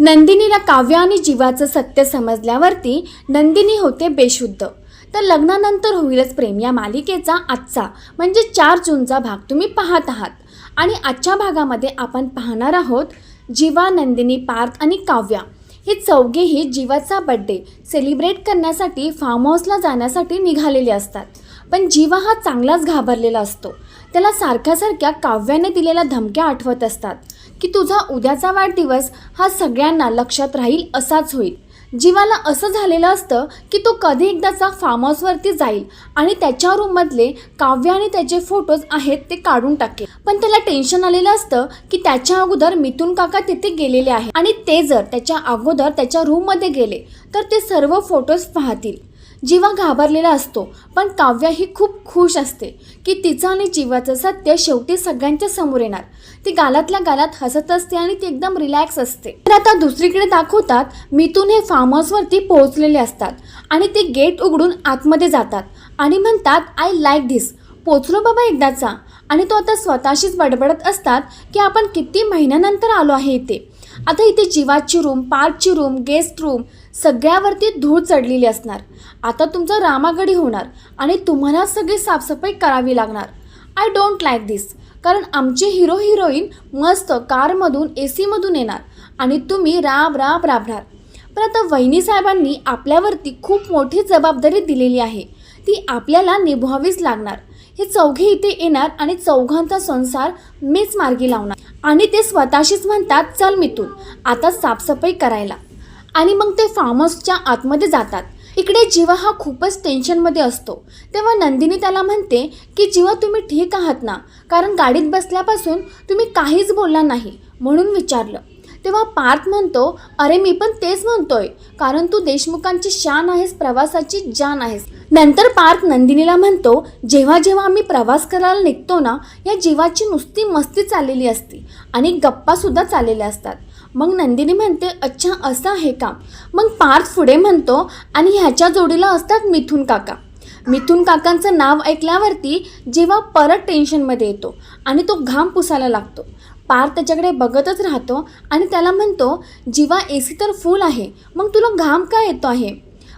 नंदिनीला काव्य आणि जीवाचं सत्य समजल्यावरती नंदिनी होते बेशुद्ध. तर लग्नानंतर होईलच प्रेम. या मालिकेचा आजचा म्हणजे चार जूनचा भाग तुम्ही पाहत आहात. आणि आजच्या भागामध्ये आपण पाहणार आहोत जीवा नंदिनी पार्थ आणि काव्या. हे चौघेही जीवाचा बड्डे सेलिब्रेट करण्यासाठी फार्म हाऊसला जाण्यासाठी निघालेले असतात. पण जीवा हा चांगलाच घाबरलेला असतो. त्याला सारख्या सारख्या काव्याने दिलेल्या धमक्या आठवत असतात. की तुझा उद्याचा वाढदिवस हा सगळ्यांना लक्षात राहील असाच होईल. जीवाला असं झालेलं असतं की तो कधी एकदाचा फार्म हाऊसवरती जाईल आणि त्याच्या रूममधले काव्य आणि त्याचे फोटोज आहेत ते काढून टाकेल. पण त्याला टेन्शन आलेलं असतं की त्याच्या अगोदर मिथून काका तिथे गेलेले आहे आणि ते जर त्याच्या अगोदर त्याच्या रूममध्ये गेले तर ते सर्व फोटोज पाहतील. जीवा घाबरलेला असतो पण काव्य ही खूप खुश असते की तिचं आणि जीवाचं सत्य शेवटी सगळ्यांच्या समोर येणार. ती गालातल्या गालात हसत असते आणि ती एकदम रिलॅक्स असते. तर आता दुसरीकडे दाखवतात मिथून हे फार्म हाऊसवरती पोहोचलेले असतात आणि ते गेट उघडून आतमध्ये जातात आणि म्हणतात आय लाईक धिस पोचलो बाबा एकदाचा. आणि तो आता स्वतःशीच बडबडत असतात की आपण किती महिन्यानंतर आलो आहे इथे. आता इथे जीवाची रूम पार्कची रूम गेस्ट रूम सगळ्यावरती धूळ चढलेली असणार. आता तुमचं रामागडी होणार आणि तुम्हाला सगळी साफसफाई करावी लागणार. आय डोंट लाईक दिस कारण आमचे हिरो हिरोईन मस्त कारमधून ए सीमधून येणार आणि तुम्ही राब राब राबणार. पण आता वहिनी साहेबांनी आपल्यावरती खूप मोठी जबाबदारी दिलेली आहे. ती आपल्याला निभवावीच लागणार. हे चौघे इथे येणार आणि चौघांचा संसार मीच मार्गी लावणार. आणि ते स्वतःशीच म्हणतात चल मिथून आता साफसफाई करायला. आणि मग ते फार्म हाऊसच्या आतमध्ये जातात. इकडे जीवा हा खूपच टेन्शनमध्ये असतो. तेव्हा नंदिनी त्याला म्हणते की जीवा तुम्ही ठीक आहात ना? कारण गाडीत बसल्यापासून तुम्ही काहीच बोलला नाही म्हणून विचारलं. तेव्हा पार्थ म्हणतो अरे मी पण तेच म्हणतोय. कारण तू देशमुखांची शान आहेस प्रवासाची जान आहेस. नंतर पार्थ नंदिनीला म्हणतो जेव्हा जेव्हा आम्ही प्रवास करायला निघतो ना या जीवाची नुसती मस्ती चाललेली असती आणि गप्पासुद्धा चाललेल्या असतात. मग नंदिनी म्हणते अच्छा असं आहे का? मग पार्थ पुढे म्हणतो आणि ह्याच्या जोडीला असतात मिथून काका. मिथून काकांचं नाव ऐकल्यावरती जेव्हा परत टेन्शनमध्ये येतो आणि तो घाम पुसायला लागतो. पार्थ त्याच्याकडे बघतच राहतो आणि त्याला म्हणतो जीवा ए सी तर फुल आहे. मग तुला घाम का येतो आहे?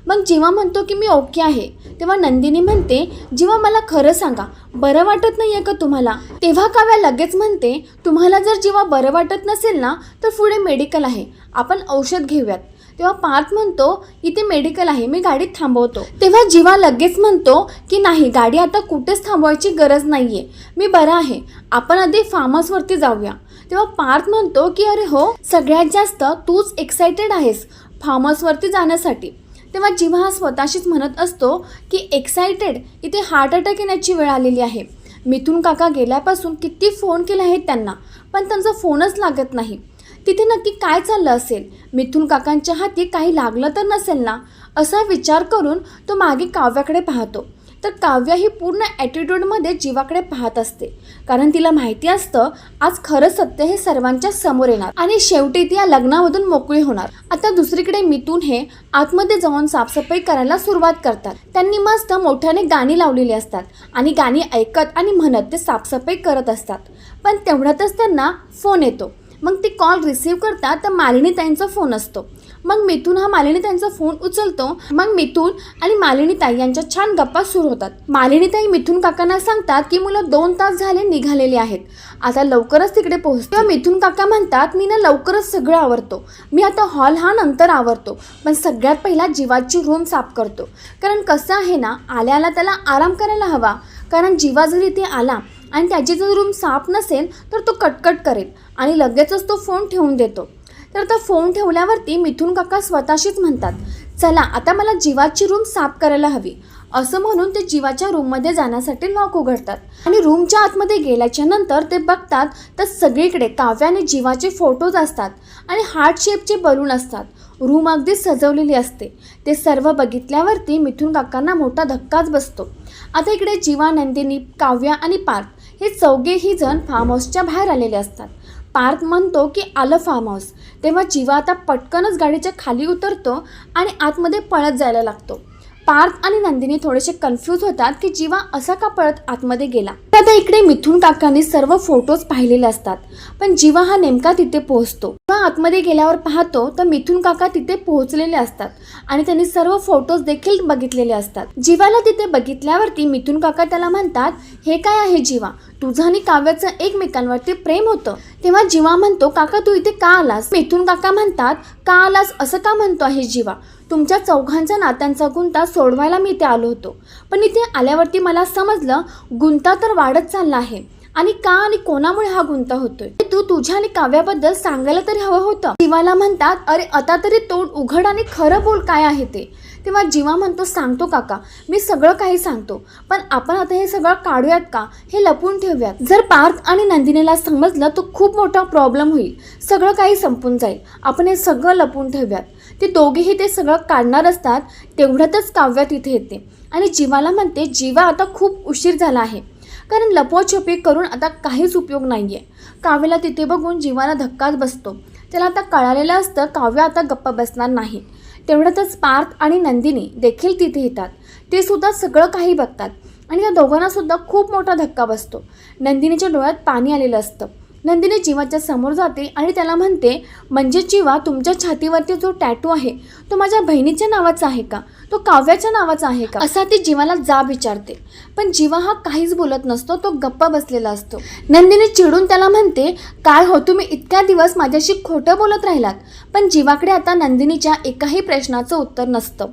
मग जीवा म्हणतो की मी ओके आहे. तेव्हा नंदिनी म्हणते जीवा मला खरं सांगा बरं वाटत नाही आहे का तुम्हाला? तेव्हा काव्या लगेच म्हणते तुम्हाला जर जेव्हा बरं वाटत नसेल ना तर पुढे मेडिकल आहे. आपण औषध घेऊयात. तेव्हा पार्थ म्हणतो इथे मेडिकल आहे मी गाडीत थांबवतो. तेव्हा जीवा लगेच म्हणतो की नाही गाडी आता कुठेच थांबवायची गरज नाही आहे मी बरा आहे. आपण आधी फार्म हाऊसवरती जाऊया. तेव्हा पार्थ म्हणतो की अरे हो सगळ्यात जास्त तूच एक्सायटेड आहेस फार्म हाऊसवरती जाण्यासाठी. तेव्हा जीवा हा स्वतःशीच म्हणत असतो की एक्सायटेड इथे हार्ट अटॅक येण्याची वेळ आलेली आहे. मिथून काका गेल्यापासून किती फोन केला आहेत त्यांना. पण त्यांचा फोनच लागत नाही. तिथे नक्की काय चाललं असेल? मिथून काकांच्या हाती काही लागलं तर नसेल ना? असा विचार करून तो मागे काव्याकडे पाहतो. तर काव्य ही पूर्ण ॲटिट्यूडमध्ये जीवाकडे पाहत असते. कारण तिला माहिती असतं आज खरं सत्य हे सर्वांच्या समोर येणार. आणि शेवटी ती या लग्नामधून मोकळी होणार. आता दुसरीकडे मिथून हे आतमध्ये जाऊन साफसफाई करायला सुरुवात करतात. त्यांनी मस्त मोठ्याने गाणी लावलेली असतात आणि गाणी ऐकत आणि म्हणत ते साफसफाई करत असतात. पण तेवढ्यातच त्यांना फोन येतो. मग ते कॉल रिसीव्ह करतात तर मालिनी ताईंचा फोन असतो. मग मिथून हा मालिनी ताईंचा फोन उचलतो. मग मिथून आणि मालिनी ताई यांच्या छान गप्पा सुरू होतात. मालिनी ताई मिथून काकांना सांगतात की मुलं दोन तास झाले निघालेले आहेत. आता लवकरच तिकडे पोहोचतो. मिथून काका म्हणतात मी ना लवकरच सगळं आवरतो. मी आता हॉल हा नंतर आवरतो. पण सगळ्यात पहिला जीवाची रूम साफ करतो. कारण कसं आहे ना आल्याला त्याला आराम करायला हवा. कारण जीवा जर इथे आला आणि त्याची जर रूम साफ नसेल तर तो कटकट करेल. आणि लगेचच तो फोन ठेवून देतो. तर आता फोन ठेवल्यावरती मिथून काका स्वतःशीच म्हणतात चला आता मला जीवाची रूम साफ करायला हवी. असं म्हणून ते जीवाच्या रूममध्ये जाण्यासाठी लॉक उघडतात. आणि रूमच्या आतमध्ये गेल्याच्यानंतर ते बघतात तर सगळीकडे काव्याने जीवाचे फोटोज असतात आणि हार्ट शेपचे बलून असतात. रूम अगदी सजवलेली असते. ते सर्व बघितल्यावरती मिथून काकांना मोठा धक्काच बसतो. आता इकडे जीवा नंदिनी काव्या आणि पार्थ हे चौघेही जण फार्म हाऊसच्या बाहेर आलेले असतात. पार्थ म्हणतो की आलं फार्म हाऊस तेव्हा जीवा आता पटकनच गाडीच्या खाली उतरतो आणि आतमध्ये पळत जायला लागतो. पार्थ आणि नंदिनी थोडेसे कन्फ्यूज होतात की जीवा असा का पळत आतमध्ये गेला. आता इकडे मिथून काकांनी सर्व फोटोज पाहिलेले असतात. पण जीवा हा नेमका तिथे पोहोचतो. किंवा आतमध्ये गेल्यावर पाहतो तर मिथून काका तिथे पोहोचलेले असतात आणि त्यांनी सर्व फोटोज देखील बघितलेले असतात. जीवाला तिथे बघितल्यावरती मिथून काका त्याला म्हणतात हे काय आहे जीवा? तुझं आणि काव्याचं एकमेकांवरती प्रेम होतं. तेव्हा जीवा म्हणतो काका तू इथे का आलास? मिथून काका म्हणतात का आलास असं का म्हणतो आहे जीवा? तुमच्या चौघांच्या नात्यांचा गुंता सोडवायला मी इथे आलो होतो. पण इथे आल्यावरती मला समजलं गुंता तर वाढत चालला आहे. आणि का आणि कोणामुळे हा गुंता होतोय? तू तुझ्या आणि काव्याबद्दल सांगायला तरी हवं होतं. जीवाला म्हणतात अरे आता तरी तोंड उघड आणि खरं बोल काय आहे ते? तेव्हा जीवा म्हणतो सांगतो काका. मी सगळं काही सांगतो. पण आपण आता हे सगळं काढूयात का? हे लपून ठेवूयात. जर पार्थ आणि नंदिनीला समजलं तर खूप मोठा प्रॉब्लेम होईल. सगळं काही संपून जाईल. आपण हे सगळं लपून ठेवूयात. ते दोघेही ते सगळं काढणार असतात तेवढ्यातच काव्या तिथे येते. आणि जीवाला म्हणते जीवा आता खूप उशीर झाला आहे. कारण लपवाछपी करून आता काहीच उपयोग नाही आहे काव्याला तिथे बघून जीवाला धक्काच बसतो. त्याला आता कळालेलं असतं काव्य आता गप्पा बसणार नाही. तेवढ्यातच पार्थ आणि नंदिनी देखील तिथे येतात. ते सुद्धा सगळं काही बघतात. आणि त्या दोघांनासुद्धा खूप मोठा धक्का बसतो. नंदिनीच्या डोळ्यात पाणी आलेलं असतं. नंदिनी जीवाच्या समोर जाते आणि त्याला म्हणते म्हणजे जीवा तुमच्या छातीवरती जो टॅटू आहे तो माझ्या बहिणीच्या नावाचा आहे का? तो काव्याच्या नावाचा आहे का? असा ती जीवाला जाब विचारते. पण जीवा हा काहीच बोलत नसतो तो गप्पा बसलेला असतो. नंदिनी चिडून त्याला म्हणते काय हो तुम्ही इतक्या दिवस माझ्याशी खोटं बोलत राहिलात? पण जीवाकडे आता नंदिनीच्या एकाही प्रश्नाचं उत्तर नसतं.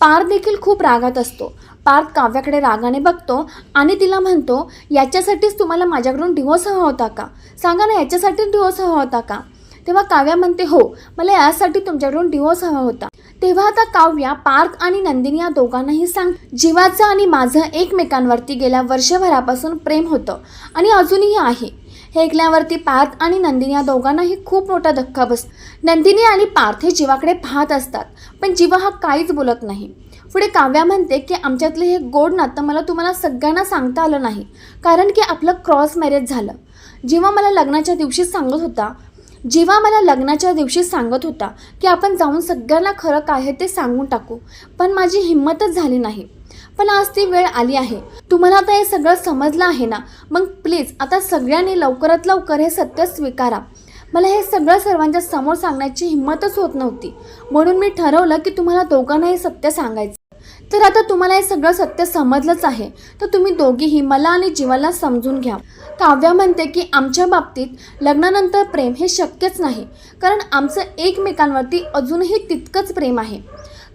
पार देखील खूप रागात असतो. पार्थ काव्याकडे रागाने बघतो आणि तिला म्हणतो याच्यासाठीच तुम्हाला माझ्याकडून डिवोर्स हवा होता का? सांगा ना याच्यासाठीच डिवोर्स हवा होता का? तेव्हा काव्या म्हणते हो मला यासाठी तुमच्याकडून डिवोर्स हवा होता. तेव्हा आता काव्या पार्थ आणि नंदिनी या दोघांनाही सांग जीवाचं आणि माझं एकमेकांवरती गेल्या वर्षभरापासून प्रेम होतं आणि अजूनही आहे. हे ऐकल्यावरती पार्थ आणि नंदिनी या दोघांनाही खूप मोठा धक्का बस नंदिनी आणि पार्थ हे जीवाकडे पाहत असतात पण जीवा हा काहीच बोलत नाही. पुढे काव्या म्हणते की आमच्यातलं हे गोड नातं मला तुम्हाला सगळ्यांना सांगता आलं नाही. कारण की आपलं क्रॉस मॅरेज झालं. जेव्हा मला लग्नाच्या दिवशी सांगत होता जेव्हा मला लग्नाच्या दिवशी सांगत होता की आपण जाऊन सगळ्यांना खरं काय आहे ते सांगून टाकू पण माझी हिंमतच झाली नाही. पण आज ती वेळ आली आहे. तुम्हाला आता हे सगळं समजलं आहे ना? मग प्लीज आता सगळ्यांनी लवकरात लवकर हे सत्य स्वीकारा. मला हे सगळं सर्वांच्या समोर सांगण्याची हिंमतच होत नव्हती. म्हणून मी ठरवलं की तुम्हाला दोघांना हे सत्य सांगायचं तर आता तुम्हाला हे सगळं सत्य समजलंच आहे. तर तुम्ही दोघीही मला आणि जीवाला समजून घ्या. काव्या म्हणते की आमच्या बाबतीत लग्नानंतर प्रेम हे शक्यच नाही. कारण आमचं एकमेकांवरती अजूनही तितकंच प्रेम आहे.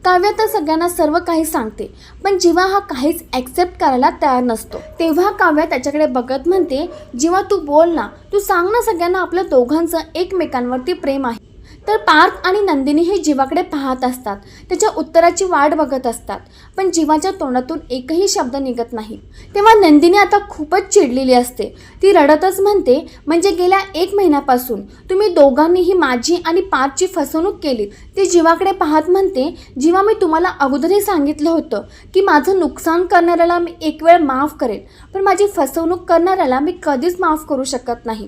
काव्य तर सगळ्यांना सर्व काही सांगते पण जीवा हा काहीच ॲक्सेप्ट करायला तयार नसतो तेव्हा काव्य त्याच्याकडे बघत म्हणते जीवा तू बोल ना तू सांग ना सगळ्यांना आपल्या दोघांचं एकमेकांवरती प्रेम आहे. तर पार्थ आणि नंदिनी हे जीवाकडे पाहत असतात. त्याच्या उत्तराची वाट बघत असतात. पण जीवाच्या तोंडातून एकही शब्द निघत नाही. तेव्हा नंदिनी आता खूपच चिडलेली असते. ती रडतच म्हणते म्हणजे गेल्या एक महिन्यापासून तुम्ही दोघांनीही माझी आणि पार्थची फसवणूक केली. ती जीवाकडे पाहत म्हणते जीवा मी तुम्हाला अगोदरही सांगितलं होतं की माझं नुकसान करणाऱ्याला मी एक वेळ माफ करेल पण माझी फसवणूक करणाऱ्याला मी कधीच माफ करू शकत नाही.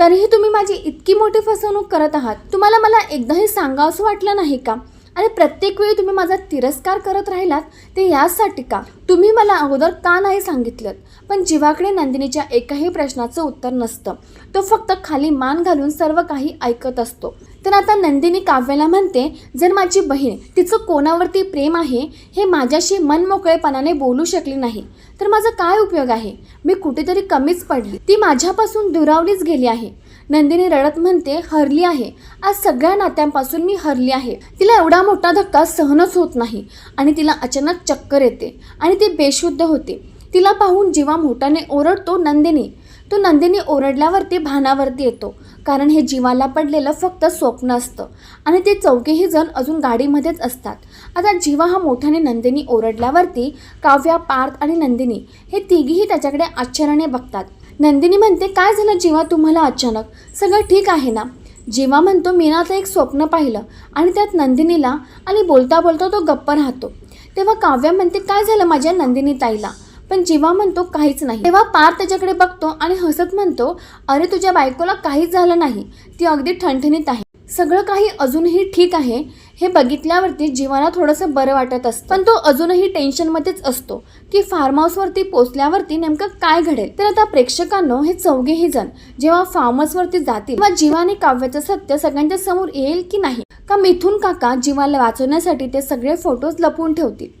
तरीही तुम्ही माझी इतकी मोठी फसवणूक करत आहात. तुम्हाला मला एकदाही सांगावंसं वाटलं नाही का? आणि प्रत्येक वेळी तुम्ही माझा तिरस्कार करत राहिलात ते यासाठी का? तुम्ही मला अगोदर का नाही सांगितलं? पण जीवाकडे नंदिनीच्या एकाही प्रश्नाचं उत्तर नसतं. तो फक्त खाली मान घालून सर्व काही ऐकत असतो. तर आता नंदिनी काव्याला म्हणते जर माझी बहीण तिचं कोणावरती प्रेम आहे हे माझ्याशी मनमोकळेपणाने बोलू शकली नाही तर माझा काय उपयोग आहे? मी कुठेतरी कमीच पडली. ती माझ्यापासून दुरावलीच गेली आहे. नंदिनी रडत म्हणते हरली आहे. आज सगळ्या नात्यांपासून मी हरली आहे. तिला एवढा मोठा धक्का सहनच होत नाही आणि तिला अचानक चक्कर येते आणि ती बेशुद्ध होते. तिला पाहून जीवा मोठ्याने ओरडतो नंदिनी. तो नंदिनी ओरडल्यावरती भानावरती येतो. कारण हे जीवाला पडलेलं फक्त स्वप्न असतं. आणि ते चौघेही जण अजून गाडीमध्येच असतात. आता जीवा हा मोठ्याने नंदिनी ओरडल्यावरती काव्या पार्थ आणि नंदिनी हे तिघीही त्याच्याकडे आश्चर्याने बघतात. नंदिनी म्हणते काय झालं जीवा तुम्हाला अचानक? सगळं ठीक आहे ना? जेव्हा म्हणतो मी ना आता एक स्वप्न पाहिलं आणि त्यात नंदिनीला आणि बोलता बोलता तो गप्प राहतो. तेव्हा काव्या म्हणते काय झालं माझ्या नंदिनी ताईला? पण जेव्हा म्हणतो काहीच नाही. तेव्हा पार त्याच्याकडे बघतो आणि हसत म्हणतो अरे तुझ्या बायकोला काहीच झालं नाही. ती अगदी ठणठणीत आहे. सगळं काही अजूनही ठीक आहे. हे बघितल्यावरती जीवाला थोडंसं बरं वाटत असतं. पण तो अजूनही टेन्शनमध्येच असतो. की फार्म हाऊसवरती पोचल्यावरती नेमकं काय घडेल? तर आता प्रेक्षकांनो हे चौघेही जण जेव्हा फार्म हाऊसवरती जातील तेव्हा जीवाने काव्याचं सत्य सगळ्यांच्या समोर येईल की नाही? का मिथून काका जीवाला वाचवण्यासाठी ते सगळे फोटोज लपवून ठेवतील?